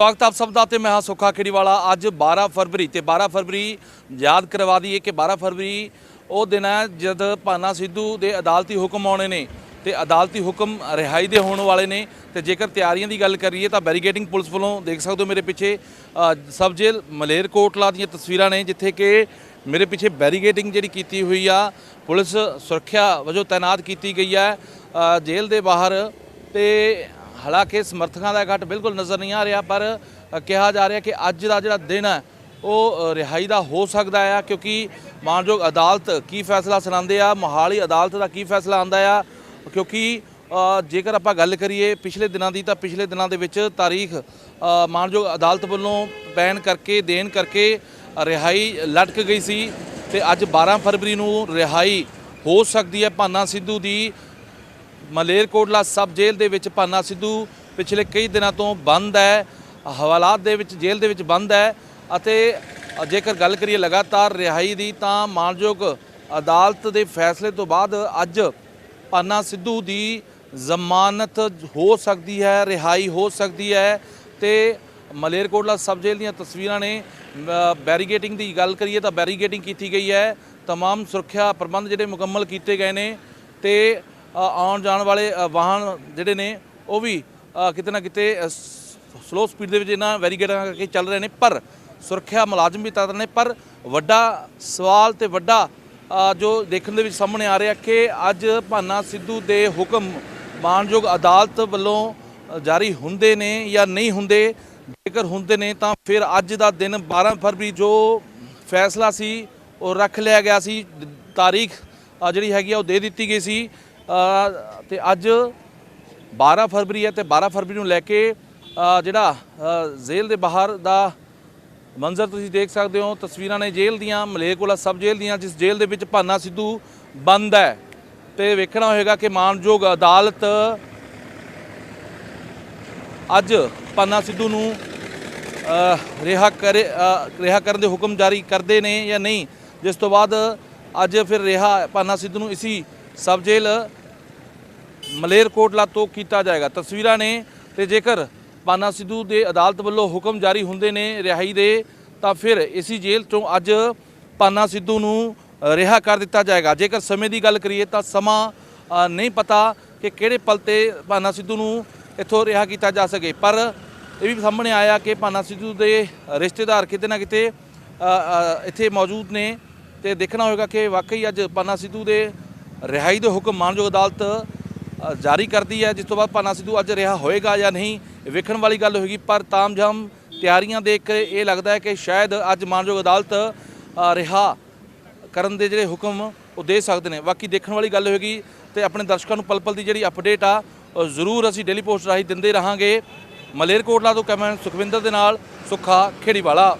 ਸਵਾਗਤ ਆਪ ਸਭ ਦਾ ਤੇ ਮੈਂ ਹਾਂ ਸੁੱਖਾ ਖੇੜੀਵਾਲਾ। ਅੱਜ 12 ਫਰਵਰੀ ਤੇ 12 ਫਰਵਰੀ ਯਾਦ ਕਰਵਾ ਦਈਏ ਕਿ 12 ਫਰਵਰੀ ਉਹ ਦਿਨ ਹੈ ਜਦ ਭਾਨਾ ਸਿੱਧੂ ਦੇ ਅਦਾਲਤੀ ਹੁਕਮ ਆਉਣੇ ਨੇ ਤੇ ਅਦਾਲਤੀ ਹੁਕਮ ਰਿਹਾਈ ਦੇ ਹੋਣ ਵਾਲੇ ਨੇ ਤੇ ਜੇਕਰ ਤਿਆਰੀਆਂ ਦੀ ਗੱਲ ਕਰੀਏ ਤਾਂ ਬੈਰੀਗੇਟਿੰਗ ਪੁਲਿਸ ਵੱਲੋਂ ਦੇਖ ਸਕਦੇ ਹੋ ਮੇਰੇ ਪਿੱਛੇ ਸਬ ਜੇਲ੍ਹ ਮਲੇਰਕੋਟਲਾ ਦੀਆਂ ਤਸਵੀਰਾਂ ਨੇ, ਜਿੱਥੇ ਕਿ ਮੇਰੇ ਪਿੱਛੇ ਬੈਰੀਗੇਟਿੰਗ ਜਿਹੜੀ ਕੀਤੀ ਹੋਈ ਆ, ਪੁਲਿਸ ਸੁਰੱਖਿਆ ਵਜੋਂ ਤਾਇਨਾਤ ਕੀਤੀ ਗਈ ਹੈ ਜੇਲ੍ਹ ਦੇ ਬਾਹਰ ਤੇ ਹਾਲਾਂਕਿ ਸਮਰਥਕਾਂ ਦਾ ਇਕੱਠ ਬਿਲਕੁਲ ਨਜ਼ਰ ਨਹੀਂ ਆ ਰਿਹਾ, ਪਰ ਕਿਹਾ ਜਾ ਰਿਹਾ ਕਿ ਅੱਜ ਦਾ ਜਿਹੜਾ ਦਿਨ ਹੈ, ਉਹ ਰਿਹਾਈ ਦਾ ਹੋ ਸਕਦਾ ਆ, ਕਿਉਂਕਿ ਮਾਨਯੋਗ ਅਦਾਲਤ ਕੀ ਫੈਸਲਾ ਸੁਣਾਉਂਦੇ ਆ, ਮੋਹਾਲੀ ਅਦਾਲਤ ਦਾ ਕੀ ਫੈਸਲਾ ਆਂਦਾ ਆ, ਕਿਉਂਕਿ ਜੇਕਰ ਆਪਾਂ ਗੱਲ ਕਰੀਏ ਪਿਛਲੇ ਦਿਨਾਂ ਦੀ, ਤਾਂ ਪਿਛਲੇ ਦਿਨਾਂ ਦੇ ਵਿੱਚ ਤਾਰੀਖ ਮਾਨਯੋਗ ਅਦਾਲਤ ਵੱਲੋਂ ਬੈਨ ਕਰਕੇ, ਦੇਣ ਕਰਕੇ ਰਿਹਾਈ ਲਟਕ ਗਈ ਸੀ ਤੇ ਅੱਜ 12 ਫਰਵਰੀ ਨੂੰ ਰਿਹਾਈ ਹੋ ਸਕਦੀ ਹੈ ਭਾਨਾ ਸਿੱਧੂ ਦੀ ਮਲੇਰਕੋਟਲਾ ਸਬ ਜੇਲ੍ਹ ਦੇ ਵਿੱਚ ਭਾਨਾ ਸਿੱਧੂ ਪਿਛਲੇ ਕਈ ਦਿਨਾਂ ਤੋਂ ਬੰਦ ਹੈ ਹਵਾਲਾਤ ਦੇ ਵਿੱਚ ਜੇਲ੍ਹ ਦੇ ਵਿੱਚ ਬੰਦ ਹੈ ਅਤੇ ਜੇਕਰ ਗੱਲ ਕਰੀਏ ਲਗਾਤਾਰ ਰਿਹਾਈ ਦੀ ਤਾਂ ਮਾਨਯੋਗ ਅਦਾਲਤ ਦੇ ਫੈਸਲੇ ਤੋਂ ਬਾਅਦ ਅੱਜ ਭਾਨਾ ਸਿੱਧੂ ਦੀ ਜ਼ਮਾਨਤ ਹੋ ਸਕਦੀ ਹੈ ਰਿਹਾਈ ਹੋ ਸਕਦੀ ਹੈ ਤੇ ਮਲੇਰਕੋਟਲਾ ਸਬ ਜੇਲ੍ਹ ਦੀਆਂ ਤਸਵੀਰਾਂ ਨੇ ਅ, ਬੈਰੀਗੇਟਿੰਗ ਦੀ ਗੱਲ ਕਰੀਏ ਤਾਂ ਬੈਰੀਗੇਟਿੰਗ ਕੀਤੀ ਗਈ ਹੈ तमाम ਸੁਰੱਖਿਆ ਪ੍ਰਬੰਧ ਜਿਹੜੇ ਮੁਕੰਮਲ ਕੀਤੇ ਗਏ ਨੇ ਤੇ ਅ, ਆਉਣ ਜਾਣ ਵਾਲੇ ਵਾਹਨ ਜਿਹੜੇ ਨੇ, ਉਹ ਵੀ ਕਿਤੇ ਨਾ ਕਿਤੇ ਸਲੋ ਸਪੀਡ ਦੇ ਵਿੱਚ ਇਹਨਾਂ ਵੈਰੀਗੇਟਾਂ ਕਰਕੇ ਚੱਲ ਰਹੇ ਨੇ, ਪਰ ਸੁਰੱਖਿਆ ਮੁਲਾਜ਼ਮ ਵੀ ਤਦ ਨੇ, ਪਰ ਵੱਡਾ ਸਵਾਲ ਤੇ ਵੱਡਾ ਜੋ ਦੇਖਣ ਦੇ ਵਿੱਚ ਸਾਹਮਣੇ ਆ ਰਿਹਾ ਕਿ ਅੱਜ ਭਾਨਾ ਸਿੱਧੂ ਦੇ ਹੁਕਮ ਮਾਨਯੋਗ ਅਦਾਲਤ ਵੱਲੋਂ ਜਾਰੀ ਹੁੰਦੇ ਨੇ ਜਾਂ ਨਹੀਂ ਹੁੰਦੇ, ਜੇਕਰ ਹੁੰਦੇ ਨੇ ਤਾਂ ਫਿਰ ਅੱਜ ਦਾ ਦਿਨ 12 ਫਰਵਰੀ ਜੋ ਫੈਸਲਾ ਸੀ, ਉਹ ਰੱਖ ਲਿਆ ਗਿਆ ਸੀ ਤਾਰੀਖ ਜਿਹੜੀ ਹੈਗੀ ਆ, ਉਹ ਦੇ ਦਿੱਤੀ ਗਈ ਸੀ। ਤੇ ਅੱਜ 12 ਫਰਵਰੀ ਹੈ ਤੇ 12 ਫਰਵਰੀ ਨੂੰ ਲੈ ਕੇ ਜਿਹੜਾ ਜੇਲ੍ਹ ਦੇ ਬਾਹਰ ਦਾ ਮੰਜ਼ਰ ਤੁਸੀਂ ਦੇਖ ਸਕਦੇ ਹੋ, ਤਸਵੀਰਾਂ ਨੇ ਜੇਲ੍ਹ ਦੀਆਂ ਮਲੇਰਕੋਲਾ ਸਬ ਜੇਲ੍ਹ ਦੀਆਂ, ਜਿਸ ਜੇਲ੍ਹ ਦੇ ਵਿੱਚ ਭਾਨਾ ਸਿੱਧੂ ਬੰਦ ਹੈ। ਤੇ ਵੇਖਣਾ ਹੋਏਗਾ ਕਿ ਮਾਨਯੋਗ ਅਦਾਲਤ ਅੱਜ ਭਾਨਾ ਸਿੱਧੂ ਨੂੰ ਰਿਹਾ ਕਰੇ ਰਿਹਾ ਕਰਨ ਦੇ ਹੁਕਮ ਜਾਰੀ ਕਰਦੇ ਨੇ ਜਾਂ ਨਹੀਂ। ਜਿਸ ਤੋਂ ਬਾਅਦ ਅੱਜ ਫਿਰ ਰਿਹਾ ਭਾਨਾ ਸਿੱਧੂ ਨੂੰ ਇਸੀ ਸਬ ਜੇਲ੍ਹ ਮਲੇਰਕੋਟਲਾ ਤੋਂ ਕੀਤਾ ਜਾਏਗਾ। ਤਸਵੀਰਾਂ ਨੇ ਤੇ ਜੇਕਰ ਪਾਨਾ ਸਿੱਧੂ ਦੇ ਅਦਾਲਤ ਵੱਲੋਂ ਹੁਕਮ ਜਾਰੀ ਹੁੰਦੇ ਨੇ ਰਿਹਾਈ ਦੇ, ਤਾਂ ਫਿਰ ਇਸੀ ਜੇਲ੍ਹ ਤੋਂ ਅੱਜ ਪਾਨਾ ਸਿੱਧੂ ਨੂੰ ਰਿਹਾ ਕਰ ਦਿੱਤਾ ਜਾਏਗਾ। ਜੇਕਰ ਸਮੇਂ ਦੀ ਗੱਲ ਕਰੀਏ ਤਾਂ ਸਮਾਂ ਨਹੀਂ ਪਤਾ ਕਿ ਕਿਹੜੇ ਪਲ ਤੇ ਪਾਨਾ ਸਿੱਧੂ ਨੂੰ ਇੱਥੋਂ ਰਿਹਾ ਕੀਤਾ ਜਾ ਸਕੇ। ਪਰ ਇਹ ਵੀ ਸਾਹਮਣੇ ਆਇਆ ਕਿ ਪਾਨਾ ਸਿੱਧੂ ਦੇ ਰਿਸ਼ਤੇਦਾਰ ਕਿਤੇ ਨਾ ਕਿਤੇ ਇੱਥੇ ਮੌਜੂਦ ਨੇ। ਤੇ ਦੇਖਣਾ ਹੋਵੇਗਾ ਕਿ ਵਾਕਈ ਅੱਜ ਪਾਨਾ ਸਿੱਧੂ ਦੇ ਰਿਹਾਈ ਦੇ ਹੁਕਮ ਮਾਨਯੋਗ ਅਦਾਲਤ ਜਾਰੀ ਕਰਦੀ ਹੈ, ਜਿਸ ਤੋਂ ਬਾਅਦ ਪਾਨਾ ਸਿੱਧੂ ਅੱਜ ਰਿਹਾ ਹੋਏਗਾ ਜਾਂ ਨਹੀਂ ਵੇਖਣ ਵਾਲੀ ਗੱਲ ਹੋਏਗੀ, ਪਰ ਤਾਮਝਾਮ ਤਿਆਰੀਆਂ ਦੇਖ ਕੇ ਇਹ ਲੱਗਦਾ ਹੈ ਕਿ ਸ਼ਾਇਦ ਅੱਜ ਮਾਨਯੋਗ ਅਦਾਲਤ ਰਿਹਾ ਕਰਨ ਦੇ ਜਿਹੜੇ ਹੁਕਮ ਉਹ ਦੇ ਸਕਦੇ ਨੇ। ਬਾਕੀ ਦੇਖਣ ਵਾਲੀ ਗੱਲ ਹੋਏਗੀ ਤੇ ਆਪਣੇ ਦਰਸ਼ਕਾਂ ਨੂੰ ਪਲ ਪਲ ਦੀ ਜਿਹੜੀ ਅਪਡੇਟ ਆ, ਉਹ ਜ਼ਰੂਰ ਅਸੀਂ ਡੇਲੀ ਪੋਸਟ ਰਾਹੀਂ ਦਿੰਦੇ ਰਹਾਂਗੇ। ਮਲੇਰਕੋਟਲਾ ਤੋਂ ਕੈਮਰਾ ਸੁਖਵਿੰਦਰ ਦੇ ਨਾਲ, ਸੁੱਖਾ ਖੇੜੀਵਾਲਾ।